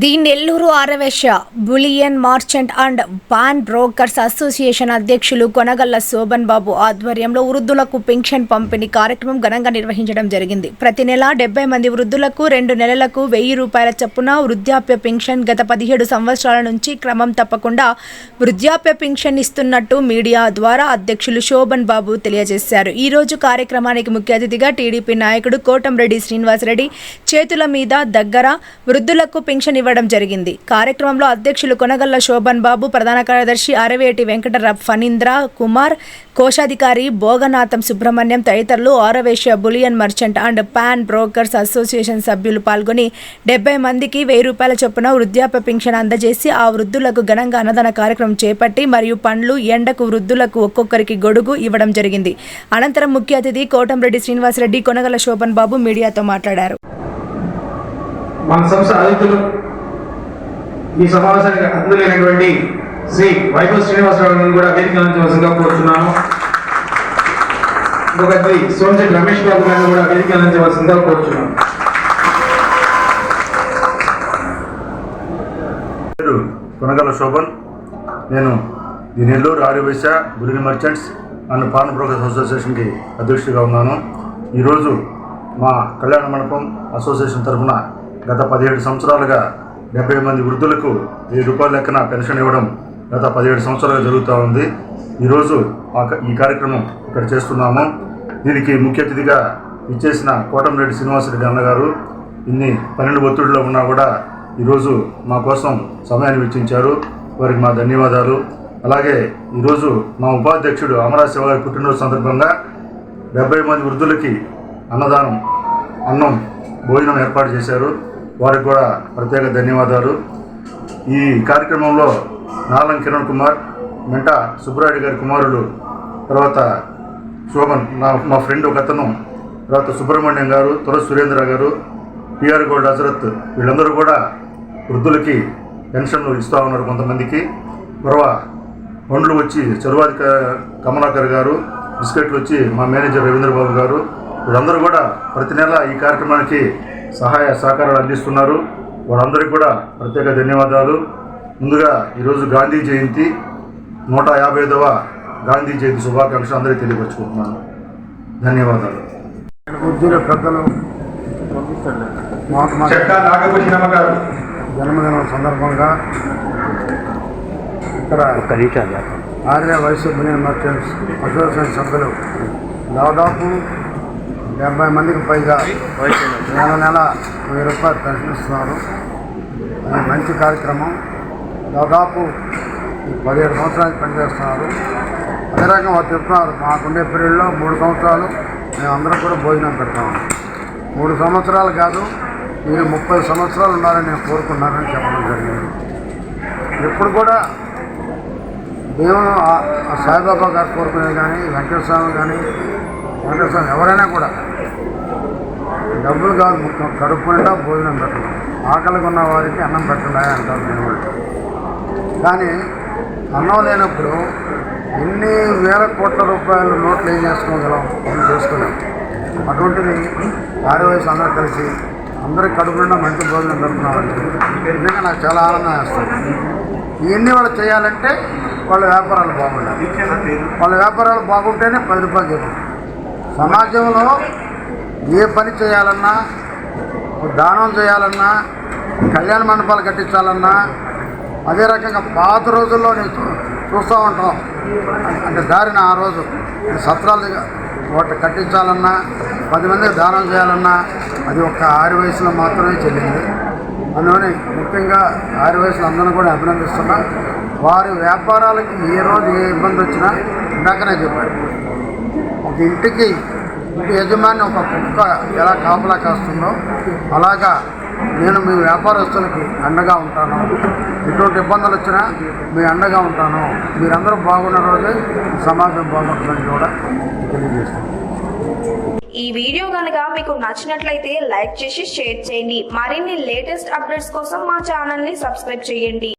The Nellore ఆరవేశ bullion merchant and pawn brokers association అధ్యక్షులు కొనగల్ల శోభన్ బాబు ఆధ్వర్యంలో వృద్ధులకు పెన్షన్ పంపిణీ కార్యక్రమం ఘనంగా నిర్వహించడం జరిగింది. ప్రతి నెల డెబ్బై మంది వృద్ధులకు రెండు నెలలకు వెయ్యి రూపాయల చొప్పున వృద్ధాప్య పెన్షన్ గత పదిహేడు సంవత్సరాల నుంచి క్రమం తప్పకుండా వృద్ధాప్య పెన్షన్ ఇస్తున్నట్టు మీడియా ద్వారా అధ్యక్షులు శోభన్ బాబు తెలియజేశారు. ఈ రోజు కార్యక్రమానికి ముఖ్య అతిథిగా టీడీపీ నాయకుడు కోటంరెడ్డి శ్రీనివాసరెడ్డి చేతుల మీద దగ్గర వృద్ధులకు పెన్షన్ ఇవ్వడం జరిగింది. కార్యక్రమంలో అధ్యక్షులు కొనగల్ల శోభన్ బాబు ప్రధాన కార్యదర్శి అరవేటి వెంకట ఫణీంద్ర కుమార్ కోశాధికారి భోగనాథం సుబ్రహ్మణ్యం తదితరులు ఆరవేశ bullion merchant and pawn brokers association సభ్యులు పాల్గొని డెబ్బై మందికి వెయ్యి రూపాయల చొప్పున వృద్ధాప్య పింఛన్ అందజేసి ఆ వృద్ధులకు ఘనంగా అన్నదాన కార్యక్రమం చేపట్టి మరియు పండ్లు ఎండకు వృద్ధులకు ఒక్కొక్కరికి గొడుగు ఇవ్వడం జరిగింది. అనంతరం ముఖ్య అతిథి కోటంరెడ్డి శ్రీనివాసరెడ్డి కొనగల శోభన్ బాబు మీడియాతో మాట్లాడారు. మన సంస్థ అతిథులు ఈ సమావేశానికి అతిథులైనటువంటి శ్రీ వైభవ్ శ్రీనివాసరావు గారిని కూడా వేదిక అందించవలసిందిగా కోరుతున్నాను ఇంకొక అతిథి సోమశెట్టి రమేష్ బాబు గారిని కూడా వేదిక అందించవలసిందిగా కోరుతున్నాను పేరు కొనగల శోభన్. నేను the Nellore Aryavysya grain merchants and pawn brokers అసోసియేషన్కి అధ్యక్షుడిగా ఉన్నాను. ఈరోజు మా కళ్యాణ మండపం అసోసియేషన్ తరఫున గత పదిహేడు సంవత్సరాలుగా డెబ్బై మంది వృద్ధులకు వెయ్యి రూపాయల లెక్కన పెన్షన్ ఇవ్వడం గత పదిహేడు సంవత్సరాలుగా జరుగుతూ ఉంది. ఈరోజు క- ఈ కార్యక్రమం ఇక్కడ చేస్తున్నాము. దీనికి ముఖ్య అతిథిగా ఇచ్చేసిన కోటంరెడ్డి శ్రీనివాసరెడ్డి అన్నగారు ఇన్ని పన్నెండు ఒత్తిడిలో ఉన్నా కూడా ఈరోజు మా కోసం సమయాన్ని వెచ్చించారు. వారికి మా ధన్యవాదాలు. అలాగే ఈరోజు మా ఉపాధ్యక్షుడు అమరా శివ గారి పుట్టినరోజు సందర్భంగా డెబ్బై మంది వృద్ధులకి అన్నదానం అన్నం భోజనం ఏర్పాటు చేశారు. వారికి కూడా ప్రత్యేక ధన్యవాదాలు. ఈ కార్యక్రమంలో నాలం కిరణ్ కుమార్ మెంట సుబ్బరాయుడు గారి కుమారుడు తర్వాత శోభన్ నా మా ఫ్రెండ్ ఒక అతను తర్వాత సుబ్రహ్మణ్యం గారు తుల సురేంద్ర గారు పిఆర్ గోల్డ్ హజరత్ వీళ్ళందరూ కూడా వృద్ధులకి పెన్షన్లు ఇస్తూ ఉన్నారు కొంతమందికి. మరవ పండ్లు వచ్చి చరువాది క- కమలాకర్ గారు బిస్కెట్లు వచ్చి మా మేనేజర్ రవీంద్రబాబు గారు వీళ్ళందరూ కూడా ప్రతి నెల ఈ కార్యక్రమానికి సహాయ సహకారాలు అందిస్తున్నారు. వాళ్ళందరికీ కూడా ప్రత్యేక ధన్యవాదాలు. ముందుగా ఈరోజు గాంధీ జయంతి నూట యాభై ఐదవ గాంధీ జయంతి శుభాకాంక్షలు అందరికీ తెలియపరుచుకుంటున్నాను. ధన్యవాదాలు. పెద్దలు గారు. జన్మదినం సందర్భంగా ఇక్కడ ఆర్య వయసు బిలియన్ మర్చెంట్స్ అసోసియేషన్ సభ్యులు దాదాపు డెబ్బై మందికి పైగా నెల నెల వెయ్యి రూపాయలు ప్రశ్నిస్తున్నారు అది మంచి కార్యక్రమం. దాదాపు పదిహేడు సంవత్సరాలు పనిచేస్తున్నారు. అదే రకంగా వారు చెప్తున్నారు మాకుండే పీరియడ్లో మూడు సంవత్సరాలు మేము అందరం కూడా భోజనం పెడతాము మూడు సంవత్సరాలు కాదు మీరు ముప్పై సంవత్సరాలు ఉన్నారని నేను కోరుకున్నానని చెప్పడం జరిగింది. ఎప్పుడు కూడా దేవుడు సాయిబాబా గారు కోరుకునేది కానీ వెంకటస్వామి కానీ వెంకటేశ్వర ఎవరైనా కూడా. డబ్బులు కాదు ముఖ్యం కడుపు భోజనం పెట్టడం. ఆకలిగా ఉన్న వారికి అన్నం పెట్టడా అంటారు నేను కానీ అన్నం లేనప్పుడు ఎన్ని వేల కోట్ల రూపాయలు నోట్లు ఏం చేసుకోగలం? ఏం చేసుకోలేం. అటువంటిది ఆర్యవయసు అందరూ కలిసి అందరికి కడుపునిండా మంచి భోజనం పెడుతున్నారంటే నిజంగా నాకు చాలా ఆనందం వేస్తుంది. ఇవన్నీ వాళ్ళు చేయాలంటే వాళ్ళ వ్యాపారాలు బాగుండాలి. వాళ్ళ వ్యాపారాలు బాగుంటేనే పది రూపాయలు చెప్పు. సమాజంలో ఏ పని చేయాలన్నా దానం చేయాలన్నా కళ్యాణ మండపాలు కట్టించాలన్నా అదే రకంగా పాత రోజుల్లో నేను చూస్తూ ఉంటాం. అంటే దారిన ఆ రోజు. సత్రాలు ఒకటి కట్టించాలన్నా పది మందికి దానం చేయాలన్నా అది ఒక ఆరు వయసులో మాత్రమే చెల్లింది. అందులోని ముఖ్యంగా ఆరు వయసులో అందరిని కూడా అభినందిస్తున్నా. వారి వ్యాపారాలకి ఏ రోజు ఏ ఇబ్బంది వచ్చినా ఇందాకనే చెప్పాడు ఒక ఇంటికి ఇంటి యజమాని ఒక కుక్క ఎలా కాపలా కాస్తుందో అలాగా నేను మీ వ్యాపారస్తులకి అండగా ఉంటాను. ఎటువంటి ఇబ్బందులు వచ్చినా మీ అండగా ఉంటాను. మీరందరూ బాగున్న రోజే సమాజం బాగుంటుందని కూడా తెలియజేస్తాను. ఈ వీడియో కనుక మీకు నచ్చినట్లయితే లైక్ చేసి షేర్ చేయండి. మరిన్ని లేటెస్ట్ అప్డేట్స్ కోసం మా ఛానల్ని సబ్స్క్రైబ్ చేయండి.